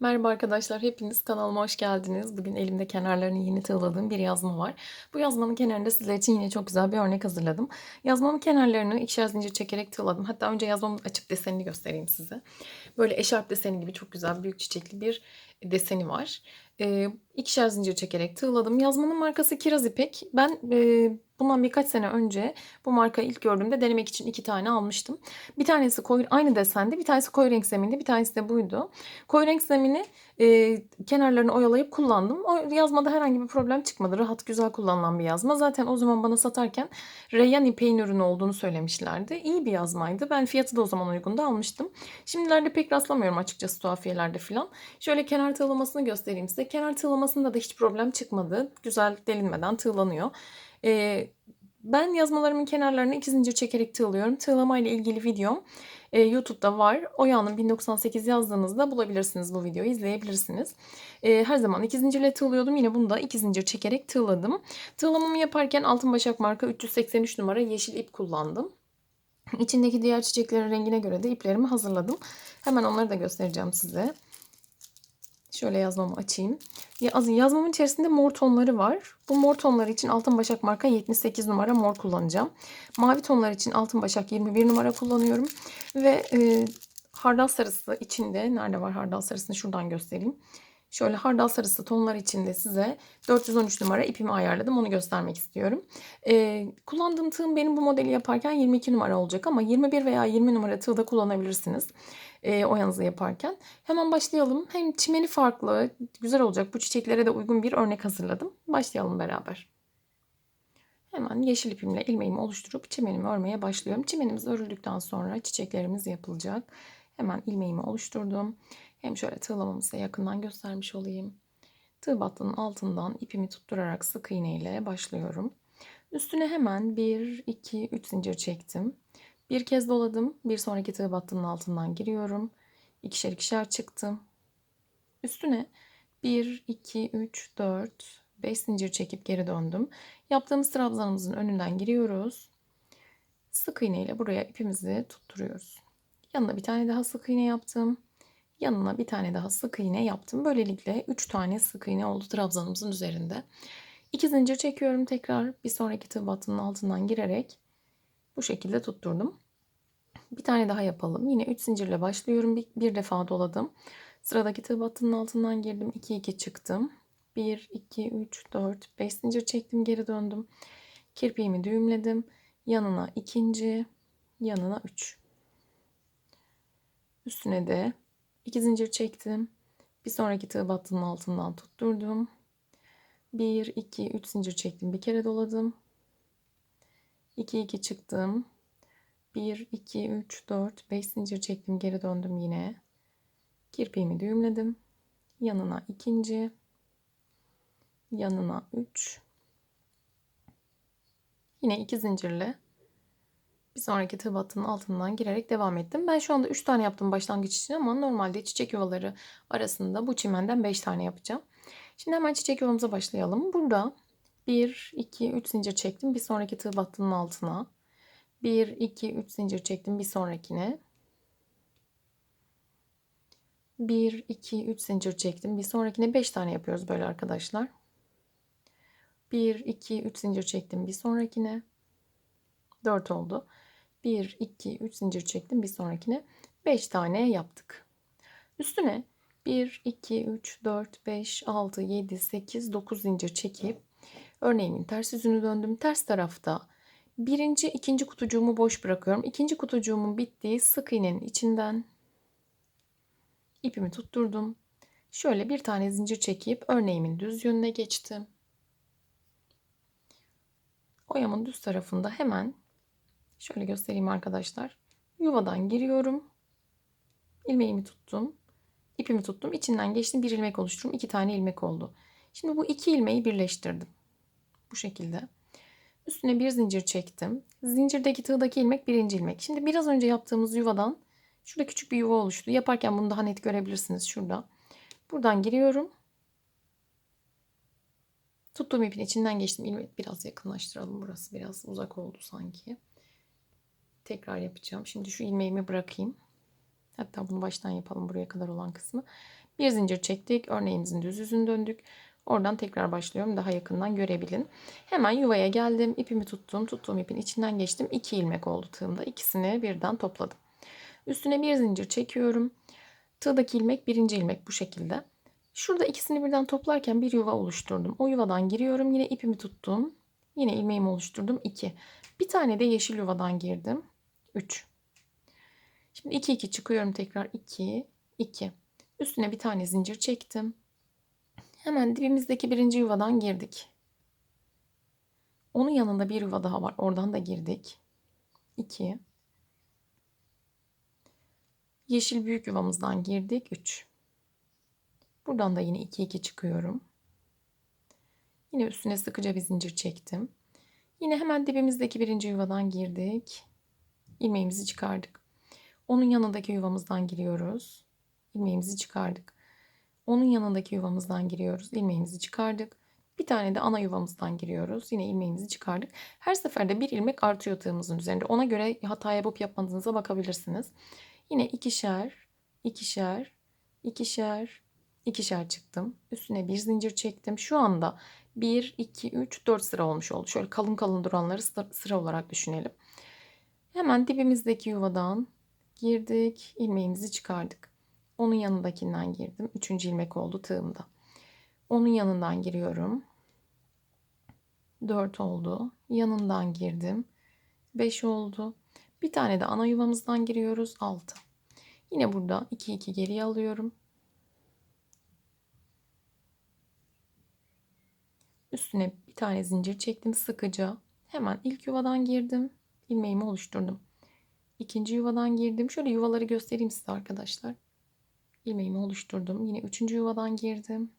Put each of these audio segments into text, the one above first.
Merhaba arkadaşlar, hepiniz kanalıma hoş geldiniz. Bugün elimde kenarlarını yeni tığladığım bir yazma var. Bu yazmanın kenarında sizler için yine çok güzel bir örnek hazırladım. Yazmamın kenarlarını ikişer zincir çekerek tığladım. Hatta önce yazmamın açıp desenini göstereyim size. Böyle eşarp deseni gibi çok güzel büyük çiçekli bir deseni var. Ee, ikişer zincir çekerek tığladım. Yazmanın markası Kiraz İpek. Ben e, bundan birkaç sene önce bu markayı ilk gördüğümde denemek için iki tane almıştım. Bir tanesi koyu, aynı desende, bir tanesi koyu renk zeminde, bir tanesi de buydu. Koyu renk zemini e, kenarlarını oyalayıp kullandım. O yazmada herhangi bir problem çıkmadı. Rahat, güzel kullanılan bir yazma. Zaten o zaman bana satarken Reyyan ipeğin ürünü olduğunu söylemişlerdi. İyi bir yazmaydı. Ben fiyatı da o zaman uygun da almıştım. Şimdilerde pek rastlamıyorum açıkçası tuhafiyelerde falan. Şöyle kenar tığlamasını göstereyim size. Kenar tığlamasında da hiç problem çıkmadı. Güzel delinmeden tığlanıyor. Ee, ben yazmalarımın kenarlarını iki zincir çekerek tığlıyorum. Tığlama ile ilgili videom e, YouTube'da var. Oya'nın 1098 yazdığınızda bulabilirsiniz bu videoyu izleyebilirsiniz. E, her zaman iki zincirle tığlıyordum. Yine bunu da iki zincir çekerek tığladım. Tığlamamı yaparken Altın Başak marka 383 numara yeşil ip kullandım. İçindeki diğer çiçeklerin rengine göre de iplerimi hazırladım. Hemen onları da göstereceğim size. Şöyle yazmamı açayım. Yazmamın içerisinde mor tonları var. Bu mor tonları için Altın Başak marka 78 numara mor kullanacağım. Mavi tonlar için Altın Başak 21 numara kullanıyorum. Ve e, hardal sarısı içinde, nerede var hardal sarısını şuradan göstereyim. Şöyle hardal sarısı tonlar içinde size 413 numara ipimi ayarladım. Onu göstermek istiyorum. Ee, kullandığım tığım benim bu modeli yaparken 22 numara olacak ama 21 veya 20 numara tığ da kullanabilirsiniz. E, oyanızı yaparken. Hemen başlayalım. Hem çimeni farklı, güzel olacak. Bu çiçeklere de uygun bir örnek hazırladım. Başlayalım beraber. Hemen yeşil ipimle ilmeğimi oluşturup çimenimi örmeye başlıyorum. Çimenimiz örüldükten sonra çiçeklerimiz yapılacak. Hemen ilmeğimi oluşturdum. Hem şöyle tığlamamı size yakından göstermiş olayım. Tığ battının altından ipimi tutturarak sık iğne ile başlıyorum. Üstüne hemen 1, 2, 3 zincir çektim. Bir kez doladım. Bir sonraki tığ battının altından giriyorum. İkişer ikişer çıktım. Üstüne 1, 2, 3, 4, 5 zincir çekip geri döndüm. Yaptığımız trabzanımızın önünden giriyoruz. Sık iğne ile buraya ipimizi tutturuyoruz. Yanına bir tane daha sık iğne yaptım. Yanına bir tane daha sık iğne yaptım. Böylelikle 3 tane sık iğne oldu trabzanımızın üzerinde. 2 zincir çekiyorum tekrar. Bir sonraki tığ altından girerek bu şekilde tutturdum. Bir tane daha yapalım. Yine 3 zincirle başlıyorum. Bir, bir defa doladım. Sıradaki tığ altından girdim. 2 2 çıktım. 1 2 3 4 5 zincir çektim, geri döndüm. Kirpiğimi düğümledim. Yanına ikinci, yanına 3. Üstüne de 2 zincir çektim. Bir sonraki tığ battının altından tutturdum. 1 2 3 zincir çektim. Bir kere doladım. 2 2 çıktım. 1 2 3 4 5 zincir çektim, geri döndüm yine. Kirpiğimi düğümledim. Yanına ikinci, yanına 3. Yine iki zincirle bir sonraki tığ altından girerek devam ettim. Ben şu anda 3 tane yaptım başlangıç için ama normalde çiçek yuvaları arasında bu çimenden 5 tane yapacağım. Şimdi hemen çiçek yuvamıza başlayalım. Burada 1, 2, 3 zincir çektim. Bir sonraki tığ altına. 1, 2, 3 zincir çektim bir sonrakine. 1, 2, 3 zincir çektim. Bir sonrakine 5 tane yapıyoruz böyle arkadaşlar. 1, 2, 3 zincir çektim bir sonrakine. 4 oldu. 1, 2, 3 zincir çektim bir sonrakine. 5 tane yaptık. Üstüne 1, 2, 3, 4, 5, 6, 7, 8, 9 zincir çekip örneğimin ters yüzünü döndüm. Ters tarafta birinci, ikinci kutucuğumu boş bırakıyorum. İkinci kutucuğumun bittiği sık iğnenin içinden ipimi tutturdum. Şöyle bir tane zincir çekip örneğimin düz yönüne geçtim. Oyamın düz tarafında hemen şöyle göstereyim arkadaşlar. Yuvadan giriyorum. İlmeğimi tuttum. ipimi tuttum. İçinden geçtim. Bir ilmek oluştururum. iki tane ilmek oldu. Şimdi bu iki ilmeği birleştirdim. Bu şekilde. Üstüne bir zincir çektim. Zincirdeki tığdaki ilmek birinci ilmek. Şimdi biraz önce yaptığımız yuvadan şurada küçük bir yuva oluştu. Yaparken bunu daha net görebilirsiniz şurada. Buradan giriyorum. Tuttuğum ipin içinden geçtim. İlmek biraz yakınlaştıralım. Burası biraz uzak oldu sanki. Tekrar yapacağım. Şimdi şu ilmeğimi bırakayım. Hatta bunu baştan yapalım buraya kadar olan kısmı. Bir zincir çektik. Örneğimizin düz yüzünü döndük. Oradan tekrar başlıyorum. Daha yakından görebilin. Hemen yuvaya geldim. İpimi tuttum. Tuttuğum ipin içinden geçtim. 2 ilmek oldu tığımda. İkisini birden topladım. Üstüne bir zincir çekiyorum. Tığdaki ilmek birinci ilmek bu şekilde. Şurada ikisini birden toplarken bir yuva oluşturdum. O yuvadan giriyorum. Yine ipimi tuttum. Yine ilmeğimi oluşturdum. 2. Bir tane de yeşil yuvadan girdim. 3. Şimdi 2 2 çıkıyorum tekrar. 2 2. Üstüne bir tane zincir çektim. Hemen dibimizdeki birinci yuvadan girdik. Onun yanında bir yuva daha var. Oradan da girdik. 2. Yeşil büyük yuvamızdan girdik. 3. Buradan da yine 2 2 çıkıyorum. Yine üstüne sıkıca bir zincir çektim. Yine hemen dibimizdeki birinci yuvadan girdik. İlmeğimizi çıkardık. Onun yanındaki yuvamızdan giriyoruz. İlmeğimizi çıkardık. Onun yanındaki yuvamızdan giriyoruz. ilmeğimizi çıkardık. Bir tane de ana yuvamızdan giriyoruz. Yine ilmeğimizi çıkardık. Her seferde bir ilmek artıyor tığımızın üzerinde. Ona göre hata yapıp yapmadığınıza bakabilirsiniz. Yine ikişer, ikişer, ikişer, ikişer çıktım. Üstüne bir zincir çektim. Şu anda 1, 2, 3, 4 sıra olmuş oldu. Şöyle kalın kalın duranları sıra olarak düşünelim. Hemen dibimizdeki yuvadan girdik. ilmeğimizi çıkardık. Onun yanındakinden girdim. Üçüncü ilmek oldu tığımda. Onun yanından giriyorum. 4 oldu. Yanından girdim. 5 oldu. Bir tane de ana yuvamızdan giriyoruz. 6. Yine burada 2 2 geriye alıyorum. Üstüne bir tane zincir çektim sıkıca. Hemen ilk yuvadan girdim. İlmeğimi oluşturdum. İkinci yuvadan girdim. Şöyle yuvaları göstereyim size arkadaşlar. İlmeğimi oluşturdum. Yine üçüncü yuvadan girdim.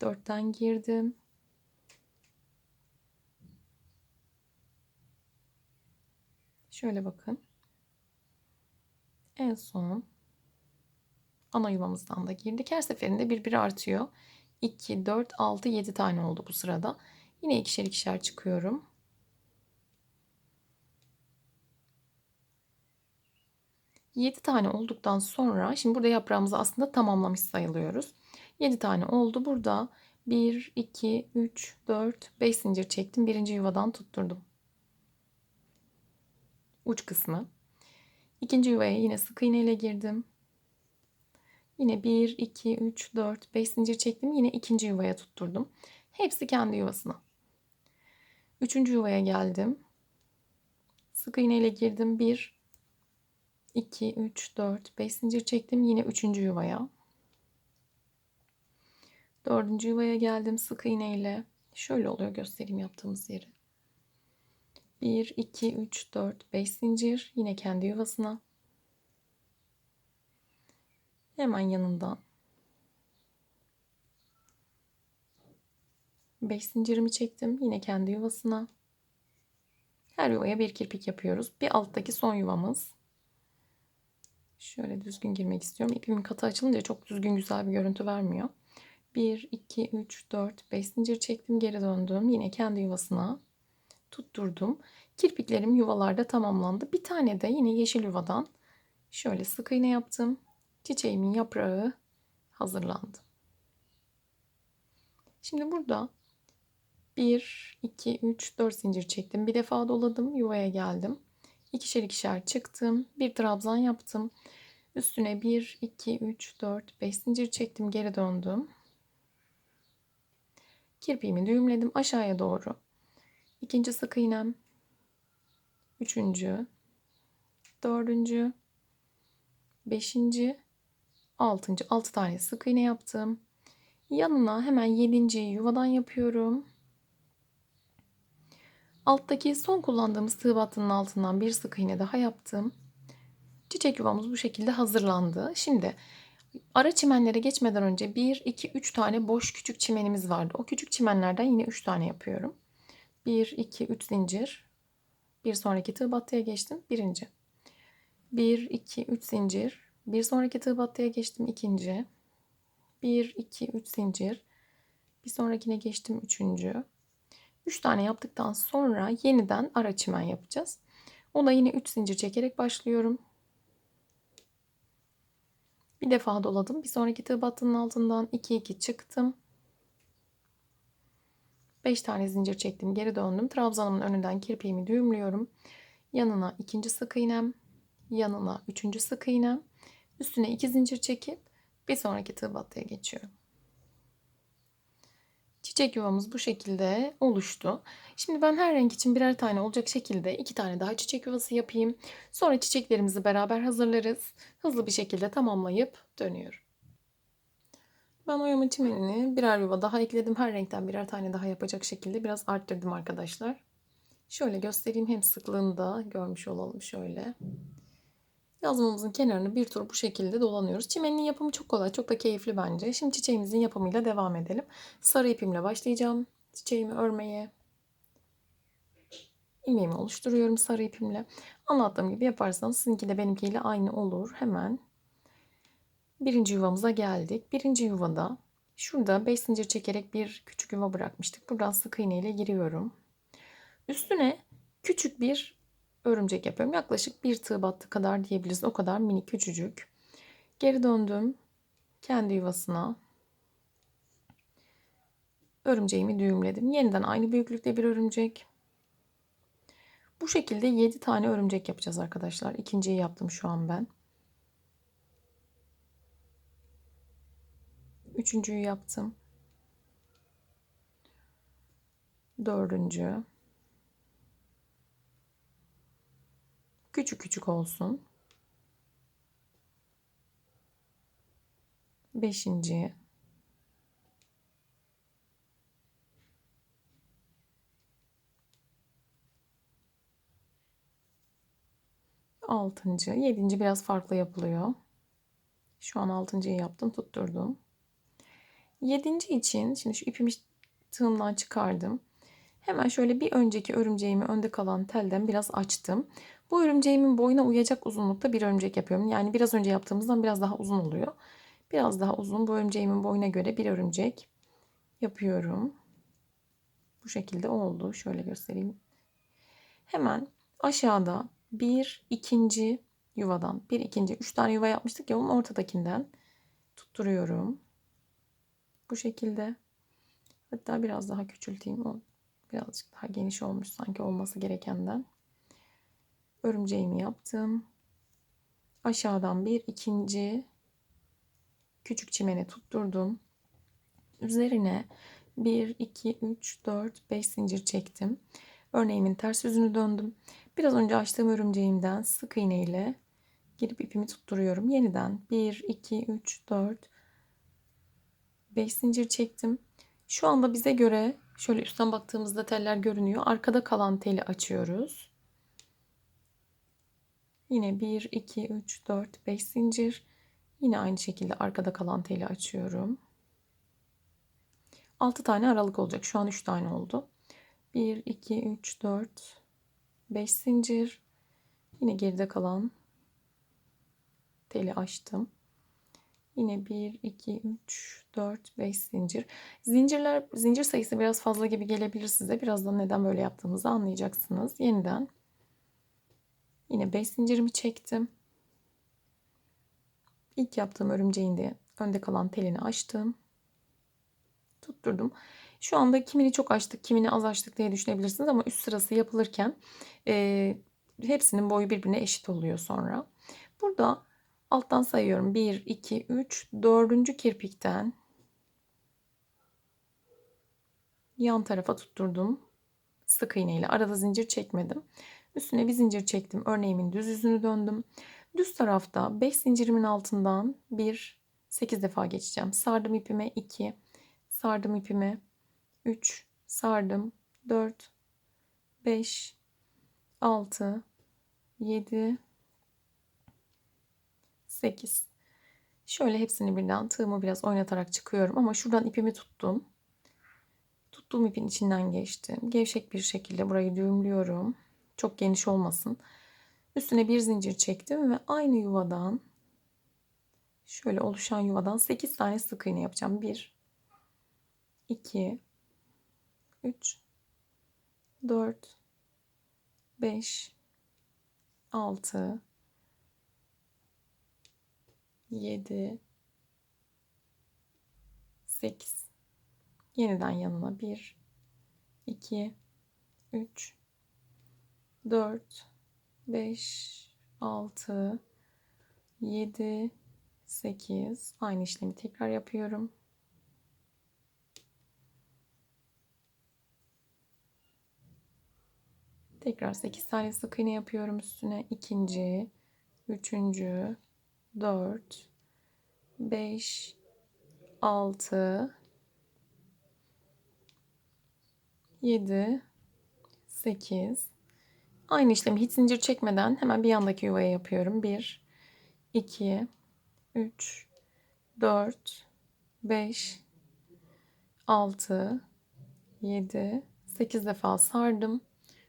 Dörtten girdim. Şöyle bakın. En son ana yuvamızdan da girdik. Her seferinde bir bir artıyor. 2, 4, 6, 7 tane oldu bu sırada. Yine ikişer ikişer çıkıyorum. 7 tane olduktan sonra şimdi burada yaprağımızı aslında tamamlamış sayılıyoruz. 7 tane oldu. Burada 1, 2, 3, 4, 5 zincir çektim. Birinci yuvadan tutturdum. Uç kısmı. İkinci yuvaya yine sık iğne ile girdim. Yine 1, 2, 3, 4, 5 zincir çektim. Yine ikinci yuvaya tutturdum. Hepsi kendi yuvasına. Üçüncü yuvaya geldim. Sık iğne ile girdim. 1, 2, 3, 4, 5 zincir çektim. Yine üçüncü yuvaya. Dördüncü yuvaya geldim sık iğne ile. Şöyle oluyor göstereyim yaptığımız yeri. 1, 2, 3, 4, 5 zincir. Yine kendi yuvasına. Hemen yanından 5 zincirimi çektim. Yine kendi yuvasına. Her yuvaya bir kirpik yapıyoruz. Bir alttaki son yuvamız. Şöyle düzgün girmek istiyorum. İpimin katı açılınca çok düzgün güzel bir görüntü vermiyor. 1, 2, 3, 4, 5 zincir çektim. Geri döndüm. Yine kendi yuvasına tutturdum. Kirpiklerim yuvalarda tamamlandı. Bir tane de yine yeşil yuvadan şöyle sık iğne yaptım. Çiçeğimin yaprağı hazırlandı. Şimdi burada 1, 2, 3, 4 zincir çektim. Bir defa doladım. Yuvaya geldim. İkişer ikişer çıktım. Bir trabzan yaptım. Üstüne 1, 2, 3, 4, 5 zincir çektim. Geri döndüm. Kirpiğimi düğümledim aşağıya doğru. İkinci sık iğnem. Üçüncü. Dördüncü. Beşinci. Altıncı. Altı tane sık iğne yaptım. Yanına hemen yedinciyi yuvadan yapıyorum. Alttaki son kullandığımız tığ battının altından bir sık iğne daha yaptım. Çiçek yuvamız bu şekilde hazırlandı. Şimdi ara çimenlere geçmeden önce 1, 2, 3 tane boş küçük çimenimiz vardı. O küçük çimenlerden yine 3 tane yapıyorum. 1, 2, 3 zincir. Bir sonraki tığ battıya geçtim. Birinci. 1, 2, 3 zincir. Bir sonraki tığ battıya geçtim. ikinci. 1, 2, 3 zincir. Bir sonrakine geçtim. Üçüncü. 3 tane yaptıktan sonra yeniden ara çimen yapacağız. O da yine 3 zincir çekerek başlıyorum. Bir defa doladım. Bir sonraki tığ battının altından 2 2 çıktım. 5 tane zincir çektim. Geri döndüm. Trabzanımın önünden kirpiğimi düğümlüyorum. Yanına ikinci sık iğnem, yanına üçüncü sık iğnem, üstüne iki zincir çekip bir sonraki tığ battıya geçiyorum. Çiçek yuvamız bu şekilde oluştu. Şimdi ben her renk için birer tane olacak şekilde iki tane daha çiçek yuvası yapayım. Sonra çiçeklerimizi beraber hazırlarız. Hızlı bir şekilde tamamlayıp dönüyorum. Ben oyama çimenini birer yuva daha ekledim. Her renkten birer tane daha yapacak şekilde biraz arttırdım arkadaşlar. Şöyle göstereyim hem sıklığını da görmüş olalım şöyle. Yazmamızın kenarını bir tur bu şekilde dolanıyoruz. Çimenin yapımı çok kolay, çok da keyifli bence. Şimdi çiçeğimizin yapımıyla devam edelim. Sarı ipimle başlayacağım çiçeğimi örmeye. İlmeğimi oluşturuyorum sarı ipimle. Anlattığım gibi yaparsanız sizinki de benimkiyle aynı olur. Hemen birinci yuvamıza geldik. Birinci yuvada şurada 5 zincir çekerek bir küçük yuva bırakmıştık. Buradan sık iğne ile giriyorum. Üstüne küçük bir örümcek yapıyorum. Yaklaşık bir tığ battı kadar diyebiliriz. O kadar mini küçücük. Geri döndüm. Kendi yuvasına. Örümceğimi düğümledim. Yeniden aynı büyüklükte bir örümcek. Bu şekilde 7 tane örümcek yapacağız arkadaşlar. İkinciyi yaptım şu an ben. Üçüncüyü yaptım. Dördüncü. Küçük küçük olsun. Beşinci. Altıncı. Yedinci biraz farklı yapılıyor. Şu an altıncıyı yaptım. Tutturdum. Yedinci için şimdi şu ipimi tığımdan çıkardım. Hemen şöyle bir önceki örümceğimi önde kalan telden biraz açtım. Bu örümceğimin boyuna uyacak uzunlukta bir örümcek yapıyorum. Yani biraz önce yaptığımızdan biraz daha uzun oluyor. Biraz daha uzun bu örümceğimin boyuna göre bir örümcek yapıyorum. Bu şekilde oldu. Şöyle göstereyim. Hemen aşağıda bir ikinci yuvadan bir ikinci üç tane yuva yapmıştık ya onun ortadakinden tutturuyorum. Bu şekilde. Hatta biraz daha küçülteyim. O birazcık daha geniş olmuş sanki olması gerekenden. Örümceğimi yaptım. Aşağıdan bir ikinci küçük çimene tutturdum. Üzerine 1, 2, 3, 4, 5 zincir çektim. Örneğimin ters yüzünü döndüm. Biraz önce açtığım örümceğimden sık iğne ile girip ipimi tutturuyorum. Yeniden 1, 2, 3, 4, 5 zincir çektim. Şu anda bize göre şöyle üstten baktığımızda teller görünüyor. Arkada kalan teli açıyoruz. Yine 1, 2, 3, 4, 5 zincir. Yine aynı şekilde arkada kalan teli açıyorum. 6 tane aralık olacak. Şu an 3 tane oldu. 1, 2, 3, 4, 5 zincir. Yine geride kalan teli açtım. Yine 1, 2, 3, 4, 5 zincir. Zincirler, zincir sayısı biraz fazla gibi gelebilir size. Birazdan neden böyle yaptığımızı anlayacaksınız. Yeniden yine 5 zincirimi çektim. İlk yaptığım örümceğin de önde kalan telini açtım. Tutturdum. Şu anda kimini çok açtık, kimini az açtık diye düşünebilirsiniz ama üst sırası yapılırken e, hepsinin boyu birbirine eşit oluyor sonra. Burada alttan sayıyorum. 1, 2, 3, 4. kirpikten yan tarafa tutturdum. Sık iğne ile arada zincir çekmedim. Üstüne bir zincir çektim. Örneğimin düz yüzünü döndüm. Düz tarafta 5 zincirimin altından 1 8 defa geçeceğim. Sardım ipime 2 sardım ipime 3 sardım 4 5 6 7 8 Şöyle hepsini birden tığımı biraz oynatarak çıkıyorum ama şuradan ipimi tuttum. Tuttuğum ipin içinden geçtim. Gevşek bir şekilde burayı düğümlüyorum. Çok geniş olmasın. Üstüne bir zincir çektim ve aynı yuvadan şöyle oluşan yuvadan 8 tane sık iğne yapacağım. 1 2 3 4 5 6 7 8 Yeniden yanına 1 2 3 4 5 6 7 8 aynı işlemi tekrar yapıyorum. Tekrar 8 tane sık iğne yapıyorum üstüne. ikinci, üçüncü, 4 5 6 7 8 Aynı işlemi hiç zincir çekmeden hemen bir yandaki yuvaya yapıyorum. 1 2 3 4 5 6 7 8 defa sardım.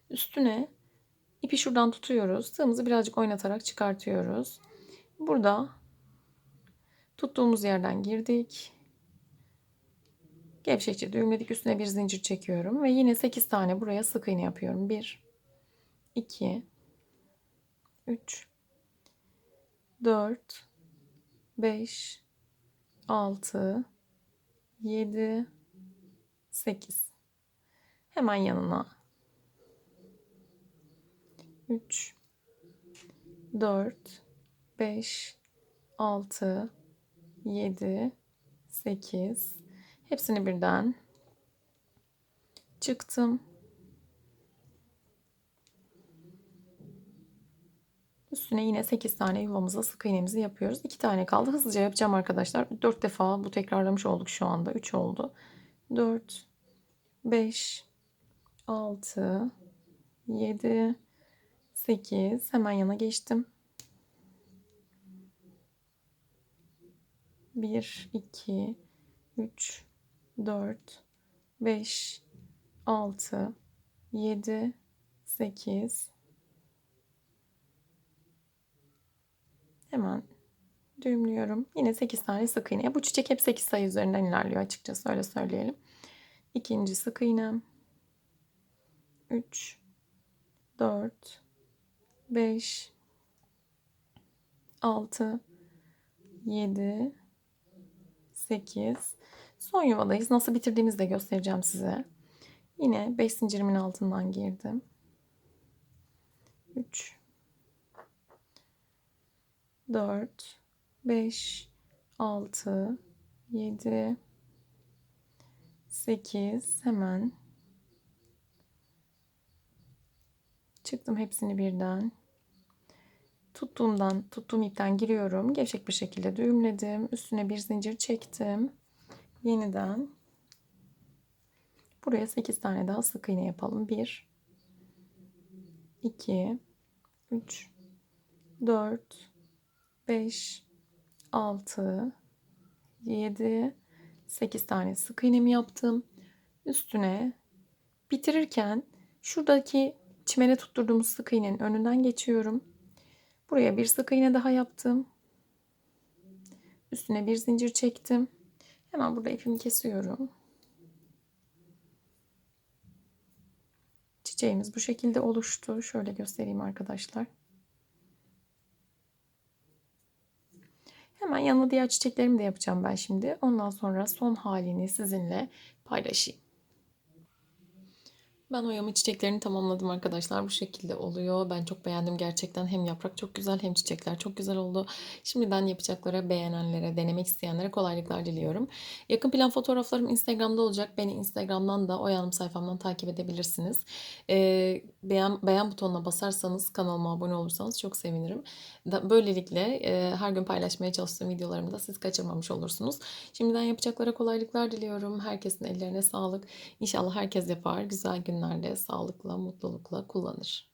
Üstüne ipi şuradan tutuyoruz. Tığımızı birazcık oynatarak çıkartıyoruz. Burada tuttuğumuz yerden girdik. Gevşekçe düğümledik. Üstüne bir zincir çekiyorum. Ve yine 8 tane buraya sık iğne yapıyorum. 1 2 3 4 5 6 7 8 Hemen yanına. 3 4 5 6 7 8 hepsini birden çıktım. Üstüne yine 8 tane yuvamıza sık iğnemizi yapıyoruz. 2 tane kaldı. Hızlıca yapacağım arkadaşlar. 4 defa bu tekrarlamış olduk şu anda. 3 oldu. 4 5 6 7 8 hemen yana geçtim. 1 2 3 4 5 6 7 8 Hemen düğümlüyorum. Yine 8 tane sık iğne. Bu çiçek hep 8 sayı üzerinden ilerliyor açıkçası öyle söyleyelim. İkinci sık iğnem. 3 4 5 6 7 8 son yuvadayız. Nasıl bitirdiğimizi de göstereceğim size. Yine 5 zincirimin altından girdim. 3 4 5 6 7 8 hemen. Çıktım hepsini birden. Tuttuğumdan tuttuğum ipten giriyorum. Gevşek bir şekilde düğümledim. Üstüne bir zincir çektim. Yeniden. Buraya 8 tane daha sık iğne yapalım. 1 2 3 4 5 6 7 8 tane sık iğnemi yaptım. Üstüne bitirirken şuradaki çimene tutturduğumuz sık iğnenin önünden geçiyorum. Buraya bir sık iğne daha yaptım. Üstüne bir zincir çektim. Hemen burada ipimi kesiyorum. Çiçeğimiz bu şekilde oluştu. Şöyle göstereyim arkadaşlar. Hemen yanına diğer çiçeklerimi de yapacağım ben şimdi. Ondan sonra son halini sizinle paylaşayım. Ben oyamı çiçeklerini tamamladım arkadaşlar. Bu şekilde oluyor. Ben çok beğendim gerçekten. Hem yaprak çok güzel hem çiçekler çok güzel oldu. Şimdiden yapacaklara, beğenenlere, denemek isteyenlere kolaylıklar diliyorum. Yakın plan fotoğraflarım Instagram'da olacak. Beni Instagram'dan da Oyanım sayfamdan takip edebilirsiniz. Ee, beğen, beğen butonuna basarsanız kanalıma abone olursanız çok sevinirim. Böylelikle e, her gün paylaşmaya çalıştığım videolarımı da siz kaçırmamış olursunuz. Şimdiden yapacaklara kolaylıklar diliyorum. Herkesin ellerine sağlık. İnşallah herkes yapar. Güzel günlerde sağlıkla, mutlulukla kullanır.